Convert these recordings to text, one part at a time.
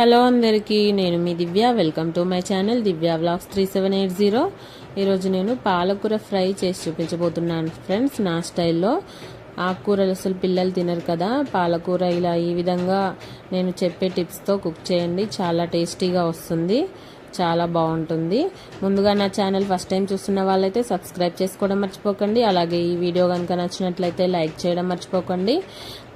Hello అందరికీ నేను మీ Divya. Welcome to my channel Divya vlogs three seven eight zero. ఈరోజు నేను పాలకూర ఫ్రై చేసి చూపించబోతున్నాను ఫ్రెండ్స్ నా స్టైల్లో. ఆకుకూరలు అసలు పిల్లలు తినరు కదా. పాలకూర ఇలా ఈ విధంగా నేను చెప్పే టిప్స్తో కుక్ చేయండి. చాలా టేస్టీగా వస్తుంది. చాలా బాగుంటుంది. ముందుగా నా ఛానల్ ఫస్ట్ టైం చూస్తున్న వాళ్ళైతే సబ్స్క్రైబ్ చేసుకోవడం మర్చిపోకండి. అలాగే ఈ వీడియో కనుక నచ్చినట్లయితే లైక్ చేయడం మర్చిపోకండి.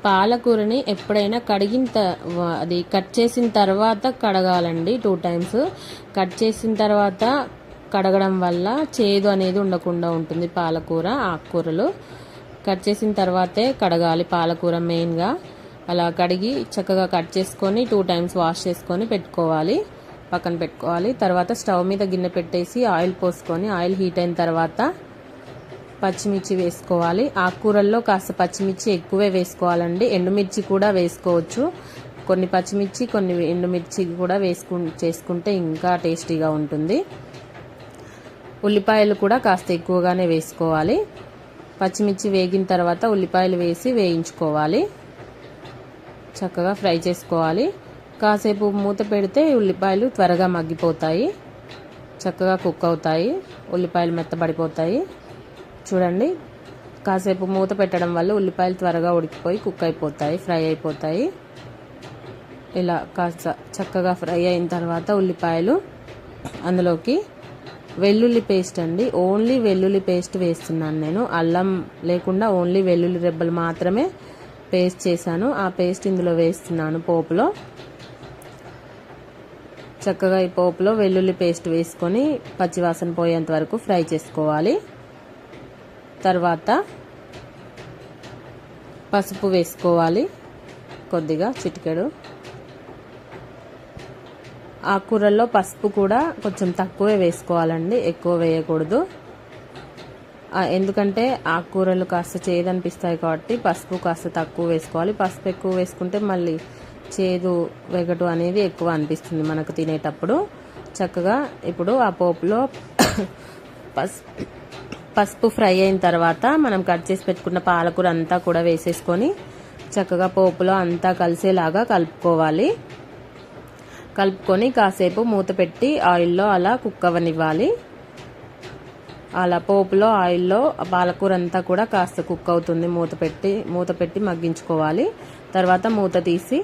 పాలకూరని ఎప్పుడైనా కడిగిన త- అది కట్ చేసిన తర్వాత కడగాలండి టూ టైమ్స్. కట్ చేసిన తర్వాత కడగడం వల్ల చేదు అనేది ఉండకుండా ఉంటుంది పాలకూర ఆకుకూరలు. కట్ చేసిన తర్వాతే కడగాలి పాలకూర మెయిన్గా. అలా కడిగి చక్కగా కట్ చేసుకొని టూ టైమ్స్ వాష్ చేసుకొని పెట్టుకోవాలి. పక్కన పెట్టుకోవాలి. తర్వాత స్టవ్ మీద గిన్నె పెట్టేసి ఆయిల్ పోసుకొని ఆయిల్ హీట్ అయిన తర్వాత పచ్చిమిర్చి వేసుకోవాలి. ఆకుకూరల్లో కాస్త పచ్చిమిర్చి ఎక్కువే వేసుకోవాలండి. ఎండుమిర్చి కూడా వేసుకోవచ్చు. కొన్ని పచ్చిమిర్చి కొన్ని ఎండుమిర్చి కూడా వేసుకు చేసుకుంటే ఇంకా టేస్టీగా ఉంటుంది. ఉల్లిపాయలు కూడా కాస్త ఎక్కువగానే వేసుకోవాలి. పచ్చిమిర్చి వేగిన తర్వాత ఉల్లిపాయలు వేసి వేయించుకోవాలి. చక్కగా ఫ్రై చేసుకోవాలి. కాసేపు మూత పెడితే ఉల్లిపాయలు త్వరగా మగ్గిపోతాయి. చక్కగా కుక్ అవుతాయి. ఉల్లిపాయలు మెత్తబడిపోతాయి. చూడండి కాసేపు మూత పెట్టడం వల్ల ఉల్లిపాయలు త్వరగా ఉడికిపోయి కుక్ అయిపోతాయి ఫ్రై అయిపోతాయి. ఇలా కాస్త చక్కగా ఫ్రై అయిన తర్వాత ఉల్లిపాయలు అందులోకి వెల్లుల్లి పేస్ట్ అండి. ఓన్లీ వెల్లుల్లి పేస్ట్ వేస్తున్నాను నేను. అల్లం లేకుండా ఓన్లీ వెల్లుల్లి రెబ్బలు మాత్రమే పేస్ట్ చేశాను. ఆ పేస్ట్ ఇందులో వేస్తున్నాను పోపులో. చక్కగా ఈ పోపులో వెల్లుల్లి పేస్ట్ వేసుకొని పచ్చివాసన పోయేంత వరకు ఫ్రై చేసుకోవాలి. తర్వాత పసుపు వేసుకోవాలి. కొద్దిగా చిటికెడు. ఆకుకూరల్లో పసుపు కూడా కొంచెం తక్కువే వేసుకోవాలండి ఎక్కువ వేయకూడదు. ఆ, ఎందుకంటే ఆకుకూరలు కాస్త చేదనిపిస్తాయి కాబట్టి పసుపు కాస్త తక్కువ వేసుకోవాలి. పసుపు ఎక్కువ వేసుకుంటే మళ్ళీ చేదు వెగటు అనేది ఎక్కువ అనిపిస్తుంది మనకు తినేటప్పుడు. చక్కగా ఇప్పుడు ఆ పోపులో పసుపు పసుపు ఫ్రై అయిన తర్వాత మనం కట్ చేసి పెట్టుకున్న పాలకూర అంతా కూడా వేసేసుకొని చక్కగా పోపులో అంతా కలిసేలాగా కలుపుకోవాలి. కలుపుకొని కాసేపు మూత పెట్టి ఆయిల్లో అలా కుక్ అవ్వనివ్వాలి. అలా పోపులో ఆయిల్లో పాలకూర అంతా కూడా కాస్త కుక్ అవుతుంది. మూత పెట్టి మూత పెట్టి మగ్గించుకోవాలి. తర్వాత మూత తీసి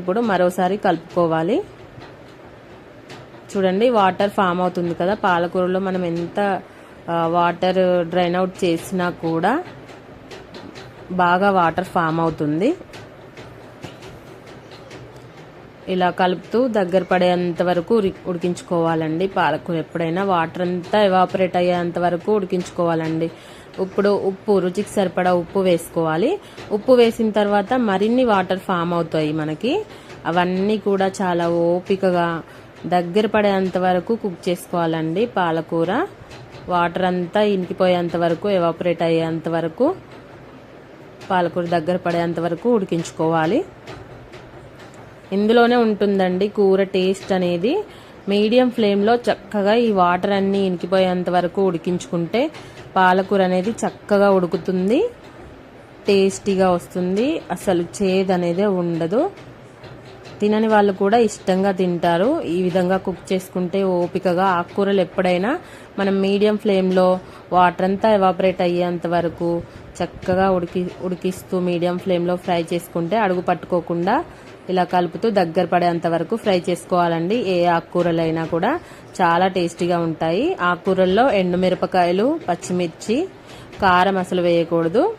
ఇప్పుడు మరోసారి కలుపుకోవాలి. చూడండి వాటర్ ఫామ్ అవుతుంది కదా. పాలకూరలో మనం ఎంత వాటర్ డ్రైన్ అవుట్ చేసినా కూడా బాగా వాటర్ ఫామ్ అవుతుంది. ఇలా కలుపుతూ దగ్గర పడేంత వరకు ఉడికించుకోవాలండి. పాలకూర ఎప్పుడైనా వాటర్ అంతా ఎవాపరేట్ అయ్యేంత వరకు ఉడికించుకోవాలండి. ఇప్పుడు ఉప్పు రుచికి సరిపడా ఉప్పు వేసుకోవాలి. ఉప్పు వేసిన తర్వాత మరిన్ని వాటర్ ఫామ్ అవుతాయి మనకి. అవన్నీ కూడా చాలా ఓపికగా దగ్గర పడేంత వరకు కుక్ చేసుకోవాలండి పాలకూర. వాటర్ అంతా ఇంకిపోయేంత వరకు ఎవాపరేట్ అయ్యేంత వరకు పాలకూర దగ్గర పడేంత వరకు ఉడికించుకోవాలి. ఇందులోనే ఉంటుందండి కూర టేస్ట్ అనేది. మీడియం ఫ్లేమ్లో చక్కగా ఈ వాటర్ అన్నీ ఇనికిపోయేంత వరకు ఉడికించుకుంటే పాలకూర అనేది చక్కగా ఉడుకుతుంది. టేస్టీగా వస్తుంది. అసలు చేదు అనేది ఉండదు. తినని వాళ్ళు కూడా ఇష్టంగా తింటారు. ఈ విధంగా కుక్ చేసుకుంటే ఓపికగా ఆకుకూరలు ఎప్పుడైనా మనం మీడియం ఫ్లేమ్లో వాటర్ అంతా ఎవాపరేట్ అయ్యేంత వరకు చక్కగా ఉడికి ఉడికిస్తూ మీడియం ఫ్లేమ్లో ఫ్రై చేసుకుంటే అడుగు పట్టుకోకుండా ఇలా కలుపుతూ దగ్గర పడేంత వరకు ఫ్రై చేసుకోవాలండి. ఏ ఆకుకూరలైనా కూడా చాలా టేస్టీగా ఉంటాయి. ఆకుకూరల్లో ఎండుమిరపకాయలు పచ్చిమిర్చి కారం అసలు వేయకూడదు.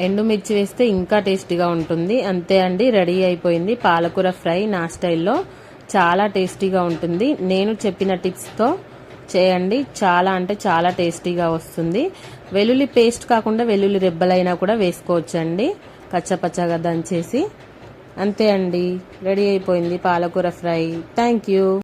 ఎండుమిర్చి వేస్తే ఇంకా టేస్టీగా ఉంటుంది. అంతే అండి రెడీ అయిపోయింది. పాలకూర ఫ్రై నా స్టైల్లో చాలా టేస్టీగా ఉంటుంది. నేను చెప్పిన టిప్స్తో చేయండి. చాలా అంటే చాలా టేస్టీగా వస్తుంది. వెల్లుల్లి పేస్ట్ కాకుండా వెల్లుల్లి రెబ్బలైనా కూడా వేసుకోవచ్చండి. కచ్చపచ్చగా దంచేసి అంతే అండి. రెడీ అయిపోయింది పాలకూర ఫ్రై. Thank you.